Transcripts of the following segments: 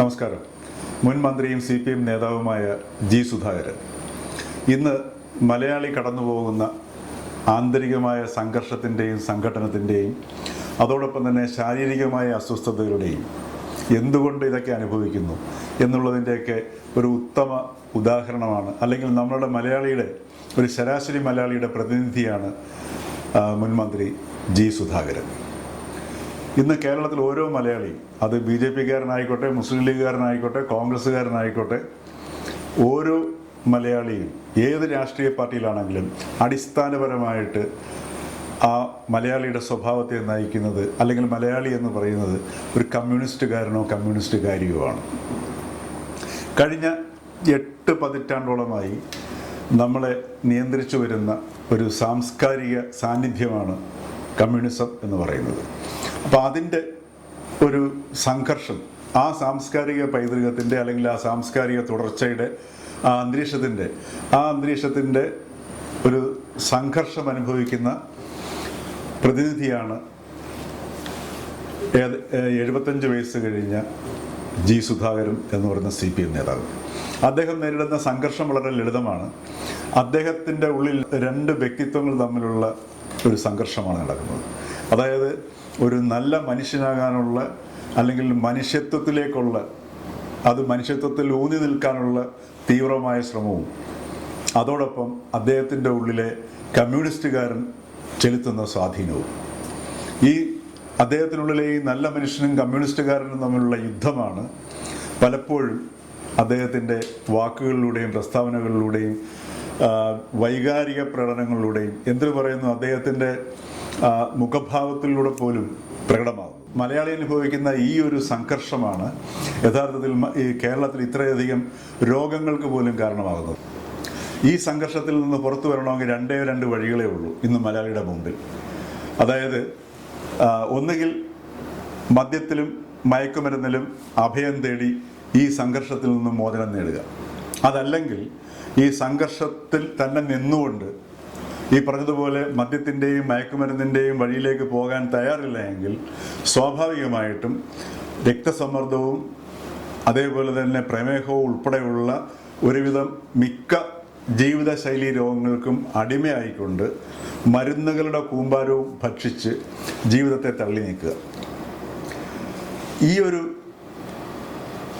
നമസ്കാരം. മുൻ മന്ത്രിയും സി പി എം നേതാവുമായ ജി സുധാകരൻ. ഇന്ന് മലയാളി കടന്നുപോകുന്ന ആന്തരികമായ സംഘർഷത്തിന്റെയും സംഘടനത്തിന്റെയും അതോടൊപ്പം തന്നെ ശാരീരികമായ അസ്വസ്ഥതകളുടെയും എന്തുകൊണ്ട് ഇതൊക്കെ അനുഭവിക്കുന്നു എന്നുള്ളതിന്റെയൊക്കെ ഒരു ഉത്തമ ഉദാഹരണമാണ്. അല്ലെങ്കിൽ നമ്മളുടെ മലയാളിയുടെ ഒരു ശരാശരി മലയാളിയുടെ പ്രതിനിധിയാണ് മുൻമന്ത്രി മുൻ മന്ത്രി ജി സുധാകരൻ. ഇന്ന് കേരളത്തിൽ ഓരോ മലയാളിയും അത് ബി ജെ പിക്കാരനായിക്കോട്ടെ മുസ്ലിം ലീഗുകാരനായിക്കോട്ടെ കോൺഗ്രസ്സുകാരനായിക്കോട്ടെ ഓരോ മലയാളിയും ഏത് രാഷ്ട്രീയ പാർട്ടിയിലാണെങ്കിലും അടിസ്ഥാനപരമായിട്ട് ആ മലയാളിയുടെ സ്വഭാവത്തെ നയിക്കുന്നത് അല്ലെങ്കിൽ മലയാളി എന്ന് പറയുന്നത് ഒരു കമ്മ്യൂണിസ്റ്റുകാരനോ കമ്മ്യൂണിസ്റ്റുകാരിയോ ആണ്. കഴിഞ്ഞ എട്ട് പതിറ്റാണ്ടോളമായി നമ്മളെ നിയന്ത്രിച്ചു വരുന്ന ഒരു സാംസ്കാരിക സാന്നിധ്യമാണ് കമ്മ്യൂണിസം എന്ന് പറയുന്നത്. അപ്പോൾ അതിന്റെ ഒരു സംഘർഷം ആ സാംസ്കാരിക പൈതൃകത്തിന്റെ അല്ലെങ്കിൽ ആ സാംസ്കാരിക തുടർച്ചയുടെ ആ അന്തരീക്ഷത്തിന്റെ ആ അന്തരീക്ഷത്തിന്റെ ഒരു സംഘർഷം അനുഭവിക്കുന്ന പ്രതിനിധിയാണ് എഴുപത്തഞ്ച് വയസ്സ് കഴിഞ്ഞ ജി സുധാകരൻ എന്ന് പറയുന്ന സി പി എം നേതാവ്. അദ്ദേഹം നേരിടുന്ന സംഘർഷം വളരെ ലളിതമാണ്. അദ്ദേഹത്തിന്റെ ഉള്ളിൽ രണ്ട് വ്യക്തിത്വങ്ങൾ തമ്മിലുള്ള ഒരു സംഘർഷമാണ് നടക്കുന്നത്. അതായത് ഒരു നല്ല മനുഷ്യനാകാനുള്ള അല്ലെങ്കിൽ മനുഷ്യത്വത്തിലേക്കുള്ള അത് മനുഷ്യത്വത്തിൽ ഊന്നി നിൽക്കാനുള്ള തീവ്രമായ ശ്രമവും. അതോടൊപ്പം അദ്ദേഹത്തിന്റെ ഉള്ളിലെ കമ്മ്യൂണിസ്റ്റുകാരൻ ചെലുത്തുന്ന സ്വാധീനവും. ഈ അദ്ദേഹത്തിനുള്ളിലെ ഈ നല്ല മനുഷ്യനും കമ്മ്യൂണിസ്റ്റുകാരനും തമ്മിലുള്ള യുദ്ധമാണ് പലപ്പോഴും അദ്ദേഹത്തിന്റെ വാക്കുകളിലൂടെയും പ്രസ്താവനകളിലൂടെയും വൈകാരിക പ്രകടനങ്ങളിലൂടെയും. എന്തിനു പറയുന്നു? അദ്ദേഹത്തിന്റെ മുഖഭാവത്തിലൂടെ പോലും പ്രകടമാകും മലയാളി അനുഭവിക്കുന്ന ഈ ഒരു സംഘർഷമാണ് യഥാർത്ഥത്തിൽ ഈ കേരളത്തിൽ ഇത്രയധികം രോഗങ്ങൾക്ക് പോലും കാരണമാകുന്നത്. ഈ സംഘർഷത്തിൽ നിന്ന് പുറത്തു വരണമെങ്കിൽ രണ്ടേ രണ്ട് വഴികളേ ഉള്ളൂ ഇന്ന് മലയാളിയുടെ മുമ്പിൽ. അതായത് ഒന്നുകിൽ മദ്യത്തിലും മയക്കുമരുന്നിലും അഭയം തേടി ഈ സംഘർഷത്തിൽ നിന്ന് മോചനം നേടുക. അതല്ലെങ്കിൽ ഈ സംഘർഷത്തിൽ തന്നെ നിന്നുകൊണ്ട് ഈ പറഞ്ഞതുപോലെ മദ്യത്തിന്റെയും മയക്കുമരുന്നിന്റെയും വഴിയിലേക്ക് പോകാൻ തയ്യാറില്ല എങ്കിൽ സ്വാഭാവികമായിട്ടും രക്തസമ്മർദ്ദവും അതേപോലെ തന്നെ പ്രമേഹവും ഉൾപ്പെടെയുള്ള ഒരുവിധം മിക്ക ജീവിതശൈലി രോഗങ്ങൾക്കും അടിമയായിക്കൊണ്ട് മരുന്നുകളുടെ കൂമ്പാരവും ഭക്ഷിച്ച് ജീവിതത്തെ തള്ളി നീക്കുക. ഈ ഒരു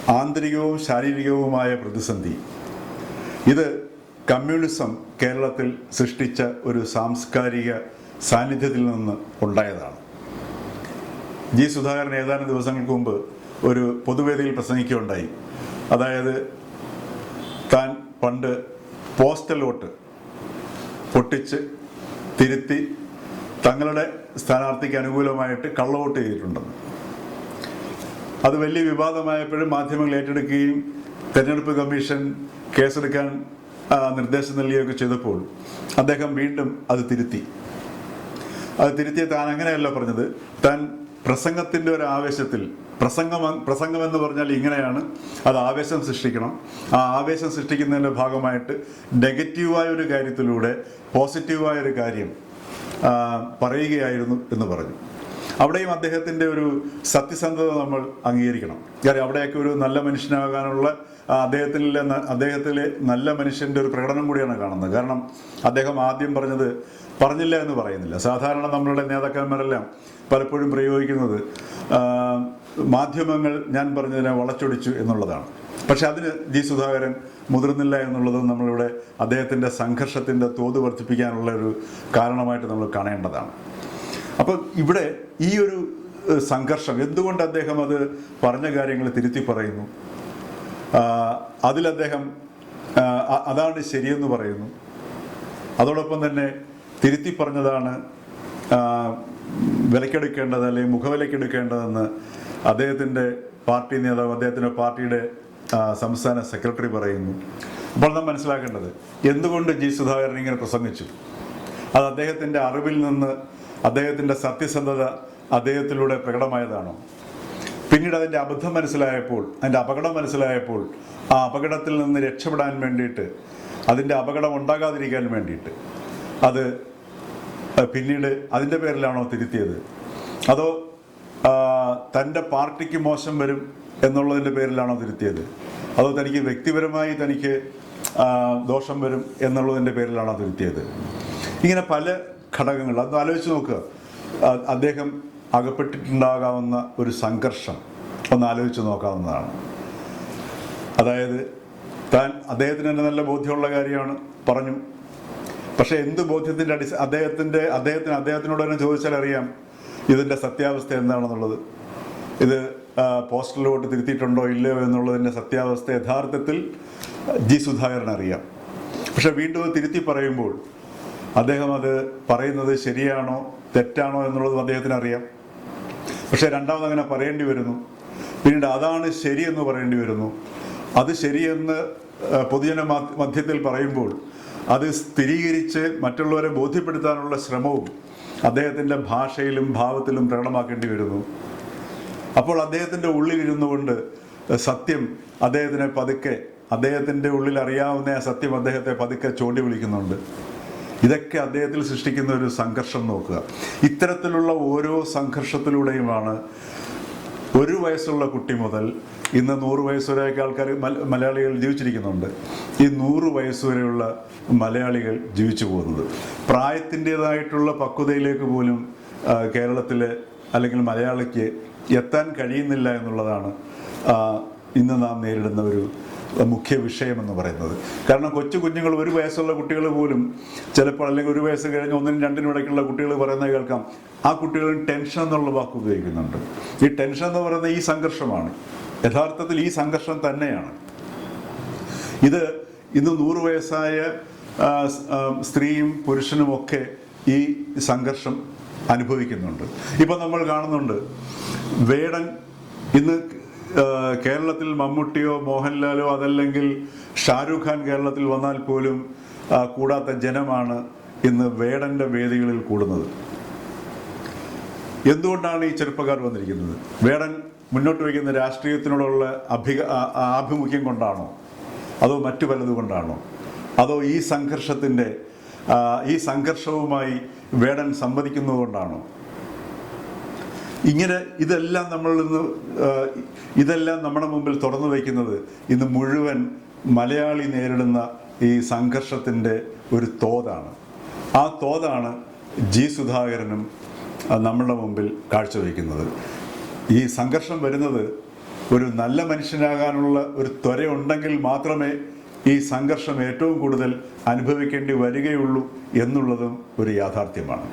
ആന്തരികവും ശാരീരികവുമായ പ്രതിസന്ധി ഇത് കമ്മ്യൂണിസം കേരളത്തിൽ സൃഷ്ടിച്ച ഒരു സാംസ്കാരിക സാന്നിധ്യത്തിൽ നിന്ന് ഉണ്ടായതാണ്. ജി സുധാകരൻ ഏതാനും ദിവസങ്ങൾക്ക് മുമ്പ് ഒരു പൊതുവേദിയിൽ പ്രസംഗിക്കുകയുണ്ടായി. അതായത് താൻ പണ്ട് പോസ്റ്റൽ വോട്ട് പൊട്ടിച്ച് തിരുത്തി തങ്ങളുടെ സ്ഥാനാർത്ഥിക്ക് അനുകൂലമായിട്ട് കള്ളവോട്ട് ചെയ്തിട്ടുണ്ടെന്ന്. അത് വലിയ വിവാദമായപ്പോഴും മാധ്യമങ്ങൾ ഏറ്റെടുക്കുകയും തെരഞ്ഞെടുപ്പ് കമ്മീഷൻ കേസെടുക്കാൻ നിർദ്ദേശം നൽകുകയൊക്കെ ചെയ്തപ്പോൾ അദ്ദേഹം വീണ്ടും അത് തിരുത്തി. അത് തിരുത്തിയ താൻ അങ്ങനെയല്ല പറഞ്ഞത്. താൻ പ്രസംഗത്തിന്റെ ഒരു ആവേശത്തിൽ പ്രസംഗം പ്രസംഗം എന്ന് പറഞ്ഞാൽ ഇങ്ങനെയാണ്. അത് ആവേശം സൃഷ്ടിക്കണം. ആ ആവേശം സൃഷ്ടിക്കുന്നതിന്റെ ഭാഗമായിട്ട് നെഗറ്റീവായ ഒരു കാര്യത്തിലൂടെ പോസിറ്റീവായ ഒരു കാര്യം പറയുകയായിരുന്നു എന്ന് പറഞ്ഞു. അവിടെയും അദ്ദേഹത്തിന്റെ ഒരു സത്യസന്ധത നമ്മൾ അംഗീകരിക്കണം. കാര്യം അവിടെയൊക്കെ ഒരു നല്ല മനുഷ്യനാകാനുള്ള അദ്ദേഹത്തിലെ അദ്ദേഹത്തിലെ നല്ല മനുഷ്യന്റെ ഒരു പ്രകടനം കൂടിയാണ് കാണുന്നത്. കാരണം അദ്ദേഹം ആദ്യം പറഞ്ഞത് പറഞ്ഞില്ല എന്ന് പറയുന്നില്ല. സാധാരണ നമ്മളുടെ നേതാക്കന്മാരെല്ലാം പലപ്പോഴും പ്രയോഗിക്കുന്നത് മാധ്യമങ്ങൾ ഞാൻ പറഞ്ഞതിനെ വളച്ചൊടിച്ചു എന്നുള്ളതാണ്. പക്ഷെ അതിന് ജി സുധാകരൻ മുതിർന്നില്ല എന്നുള്ളത് നമ്മളിവിടെ അദ്ദേഹത്തിന്റെ സംഘർഷത്തിന്റെ തോത് വർദ്ധിപ്പിക്കാനുള്ള ഒരു കാരണമായിട്ട് നമ്മൾ കാണേണ്ടതാണ്. അപ്പോൾ ഇവിടെ ഈ ഒരു സംഘർഷം എന്തുകൊണ്ട് അദ്ദേഹം അത് പറഞ്ഞ കാര്യങ്ങൾ തിരുത്തി പറയുന്നു? അതിൽ അദ്ദേഹം അതാണ് ശരിയെന്ന് പറയുന്നു. അതോടൊപ്പം തന്നെ തിരുത്തി പറഞ്ഞതാണ് വിലക്കെടുക്കേണ്ടത് അല്ലെങ്കിൽ മുഖവിലക്കെടുക്കേണ്ടതെന്ന് അദ്ദേഹത്തിന്റെ പാർട്ടി നേതാവ് അദ്ദേഹത്തിന്റെ പാർട്ടിയുടെ സംസ്ഥാന സെക്രട്ടറി പറയുന്നു. അപ്പോൾ നാം മനസ്സിലാക്കേണ്ടത് എന്തുകൊണ്ട് ജി സുധാകരൻ ഇങ്ങനെ പ്രസംഗിച്ചു? അത് അദ്ദേഹത്തിന്റെ അറിവിൽ നിന്ന് അദ്ദേഹത്തിന്റെ സത്യസന്ധത അദ്ദേഹത്തിലൂടെ പ്രകടമായതാണോ? പിന്നീട് അതിന്റെ അബദ്ധം മനസ്സിലായപ്പോൾ അതിന്റെ അപകടം മനസ്സിലായപ്പോൾ ആ അപകടത്തിൽ നിന്ന് രക്ഷപ്പെടാൻ വേണ്ടിയിട്ട് അതിന്റെ അപകടം ഉണ്ടാകാതിരിക്കാൻ വേണ്ടിയിട്ട് അത് പിന്നീട് അതിന്റെ പേരിലാണോ തിരുത്തിയത്? അതോ തന്റെ പാർട്ടിക്ക് മോശം വരും എന്നുള്ളതിന്റെ പേരിലാണോ തിരുത്തിയത്? അതോ തനിക്ക് വ്യക്തിപരമായി തനിക്ക് ദോഷം വരും എന്നുള്ളതിന്റെ പേരിലാണോ തിരുത്തിയത്? ഇങ്ങനെ പല ഘടകങ്ങൾ. അത് ആലോചിച്ച് നോക്കുക അദ്ദേഹം അകപ്പെട്ടിട്ടുണ്ടാകാവുന്ന ഒരു സംഘർഷം ഒന്ന് ആലോചിച്ച് നോക്കാവുന്നതാണ്. അതായത് താൻ അദ്ദേഹത്തിന് തന്നെ നല്ല ബോധ്യമുള്ള കാര്യമാണ് പറഞ്ഞു. പക്ഷേ എന്ത് ബോധ്യത്തിന്റെ അടിസ്ഥ അദ്ദേഹത്തിന്റെ അദ്ദേഹത്തിന് അദ്ദേഹത്തിനോട് തന്നെ ചോദിച്ചാൽ അറിയാം ഇതിന്റെ സത്യാവസ്ഥ എന്താണെന്നുള്ളത്. ഇത് പോസ്റ്റലിലോട്ട് തിരുത്തിയിട്ടുണ്ടോ ഇല്ലയോ എന്നുള്ളതിന്റെ സത്യാവസ്ഥ യഥാർത്ഥത്തിൽ ജി സുധാകരൻ അറിയാം പക്ഷെ വീണ്ടും തിരുത്തി പറയുമ്പോൾ അദ്ദേഹം അത് പറയുന്നത് ശരിയാണോ തെറ്റാണോ എന്നുള്ളതും അദ്ദേഹത്തിന് അറിയാം പക്ഷെ രണ്ടാമത് അങ്ങനെ പറയേണ്ടി വരുന്നു. പിന്നീട് അതാണ് ശരിയെന്ന് പറയേണ്ടി വരുന്നു. അത് ശരിയെന്ന് പൊതുജന മധ്യത്തിൽ പറയുമ്പോൾ അത് സ്ഥിരീകരിച്ച് മറ്റുള്ളവരെ ബോധ്യപ്പെടുത്താനുള്ള ശ്രമവും അദ്ദേഹത്തിന്റെ ഭാഷയിലും ഭാവത്തിലും പ്രകടമാക്കേണ്ടി വരുന്നു. അപ്പോൾ അദ്ദേഹത്തിന്റെ ഉള്ളിലിരുന്നു കൊണ്ട് സത്യം അദ്ദേഹത്തിനെ പതുക്കെ അദ്ദേഹത്തിന്റെ ഉള്ളിൽ അറിയാവുന്ന സത്യം അദ്ദേഹത്തെ പതുക്കെ ചൂണ്ടി വിളിക്കുന്നുണ്ട്. ഇതൊക്കെ അദ്ദേഹത്തിൽ സൃഷ്ടിക്കുന്ന ഒരു സംഘർഷം നോക്കുക. ഇത്തരത്തിലുള്ള ഓരോ സംഘർഷത്തിലൂടെയുമാണ് ഒരു വയസ്സുള്ള കുട്ടി മുതൽ ഇന്ന് നൂറ് വയസ്സ് ആൾക്കാർ മലയാളികൾ ജീവിച്ചിരിക്കുന്നുണ്ട്. ഈ നൂറ് വയസ്സ് വരെയുള്ള മലയാളികൾ ജീവിച്ചു പോകുന്നത്. പ്രായത്തിന്റെതായിട്ടുള്ള പക്വതയിലേക്ക് പോലും കേരളത്തിലെ അല്ലെങ്കിൽ മലയാളിക്ക് എത്താൻ കഴിയുന്നില്ല എന്നുള്ളതാണ് ഇന്ന് നാം നേരിടുന്ന ഒരു മുഖ്യ വിഷയമെന്ന് പറയുന്നത്. കാരണം കൊച്ചു കുഞ്ഞുങ്ങൾ ഒരു വയസ്സുള്ള കുട്ടികൾ പോലും ചിലപ്പോൾ അല്ലെങ്കിൽ ഒരു വയസ്സ് കഴിഞ്ഞ് ഒന്നിനും രണ്ടിനും ഇടയ്ക്കുള്ള കുട്ടികൾ പറയുന്നത് കേൾക്കാം ആ കുട്ടികളും ടെൻഷൻ എന്നുള്ള വാക്ക് ഉപയോഗിക്കുന്നുണ്ട്. ഈ ടെൻഷൻ എന്ന് പറയുന്ന ഈ സംഘർഷമാണ്. യഥാർത്ഥത്തിൽ ഈ സംഘർഷം തന്നെയാണ്. ഇത് ഇന്ന് നൂറ് വയസ്സായ സ്ത്രീയും പുരുഷനും ഒക്കെ ഈ സംഘർഷം അനുഭവിക്കുന്നുണ്ട്. ഇപ്പം നമ്മൾ കാണുന്നുണ്ട് വേടൻ ഇന്ന് കേരളത്തിൽ മമ്മൂട്ടിയോ മോഹൻലാലോ അതല്ലെങ്കിൽ ഷാരൂഖ് ഖാൻ കേരളത്തിൽ വന്നാൽ പോലും കൂടാത്ത ജനമാണ് ഇന്ന് വേടന്റെ വേദികളിൽ കൂടുന്നത്. എന്തുകൊണ്ടാണ് ഈ ചെറുപ്പക്കാർ വന്നിരിക്കുന്നത്? വേടൻ മുന്നോട്ട് വയ്ക്കുന്ന രാഷ്ട്രീയത്തിനോടുള്ള അഭിക ആഭിമുഖ്യം കൊണ്ടാണോ? അതോ മറ്റു പലതുകൊണ്ടാണോ അതോ ഈ സംഘർഷത്തിന്റെ ഈ സംഘർഷവുമായി വേടൻ സമ്മതിക്കുന്നതുകൊണ്ടാണോ ഇങ്ങനെ ഇതെല്ലാം നമ്മൾ ഇന്ന് ഇതെല്ലാം നമ്മുടെ മുമ്പിൽ തുറന്നു വയ്ക്കുന്നത് ഇന്ന് മുഴുവൻ മലയാളി നേരിടുന്ന ഈ സംഘർഷത്തിന്റെ ഒരു തോതാണ്. ആ തോതാണ് ജി സുധാകരനും നമ്മളുടെ മുമ്പിൽ കാഴ്ചവെക്കുന്നത് ഈ സംഘർഷം വരുന്നത് ഒരു നല്ല മനുഷ്യനാകാനുള്ള ഒരു ത്വര ഉണ്ടെങ്കിൽ മാത്രമേ ഈ സംഘർഷം ഏറ്റവും കൂടുതൽ അനുഭവിക്കേണ്ടി വരികയുള്ളൂ എന്നുള്ളതും ഒരു യാഥാർത്ഥ്യമാണ്.